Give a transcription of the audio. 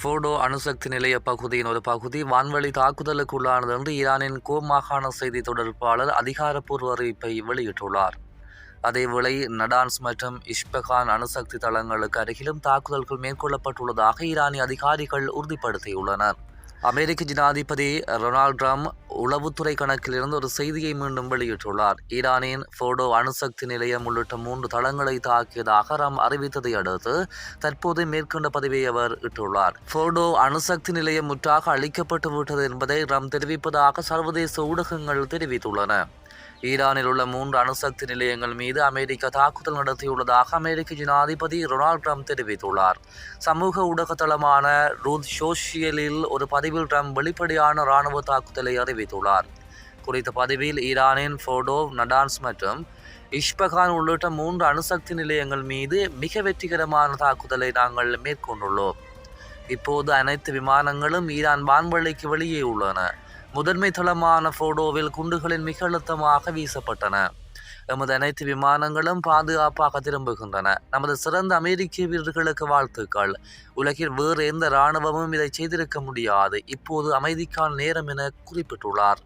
ஃபோடோ அணுசக்தி நிலைய பகுதியின் ஒரு பகுதி வான்வழி தாக்குதலுக்குள்ளானது என்று ஈரானின் கோ மாகாண செய்தி தொடர்பாளர் அதிகாரப்பூர்வ அறிவிப்பை வெளியிட்டுள்ளார். அதேவேளை நடான்ஸ் மற்றும் இஷ்பகான் அணுசக்தி தளங்களுக்கு அருகிலும் தாக்குதல்கள் மேற்கொள்ளப்பட்டுள்ளதாக ஈரானிய அதிகாரிகள் உறுதிப்படுத்தியுள்ளனர். அமெரிக்க ஜனாதிபதி ரொனால்ட் ட்ரம்ப் உளவுத்துறை கணக்கிலிருந்து ஒரு செய்தியை மீண்டும் வெளியிட்டுள்ளார். ஈரானின் ஃபோடோ அணுசக்தி நிலையம் உள்ளிட்ட மூன்று தளங்களை தாக்கியதாக ரம் அறிவித்ததை அடுத்து தற்போது மேற்கொண்ட பதிவை அவர் இட்டுள்ளார். ஃபோடோ அணுசக்தி நிலையம் முற்றாக அழிக்கப்பட்டு விட்டது என்பதை ரம் தெரிவிப்பதாக சர்வதேச ஊடகங்கள் தெரிவித்துள்ளன. ஈரானில் உள்ள மூன்று அணுசக்தி நிலையங்கள் மீது அமெரிக்கா தாக்குதல் நடத்தியுள்ளதாக அமெரிக்க ஜனாதிபதி ரொனால்ட் ட்ரம்ப் தெரிவித்துள்ளார். சமூக ஊடகத்தளமான ரூத் சோஷியலில் ஒரு பதிவில் ட்ரம்ப் வெளிப்படையான இராணுவ தாக்குதலை அறிவித்துள்ளார். குறித்த பதிவில் ஈரானின் ஃபோடோ நடான்ஸ் மற்றும் இஷ்பகான் உள்ளிட்ட மூன்று அணுசக்தி நிலையங்கள் மீது மிக வெற்றிகரமான தாக்குதலை நாங்கள் மேற்கொண்டுள்ளோம். இப்போது அனைத்து விமானங்களும் ஈரான் வான்வழிக்கு வெளியே உள்ளன. முதன்மை தளமான ஃபோடோவில் குண்டுகளின் மிக அழுத்தமாக வீசப்பட்டன. எமது அனைத்து விமானங்களும் பாதுகாப்பாக திரும்புகின்றன. நமது சிறந்த அமெரிக்க வீரர்களுக்கு வாழ்த்துக்கள். உலகில் வேறு எந்த இராணுவமும் இதை செய்திருக்க முடியாது. இப்போது அமைதிக்கான நேரம் என குறிப்பிட்டுள்ளார்.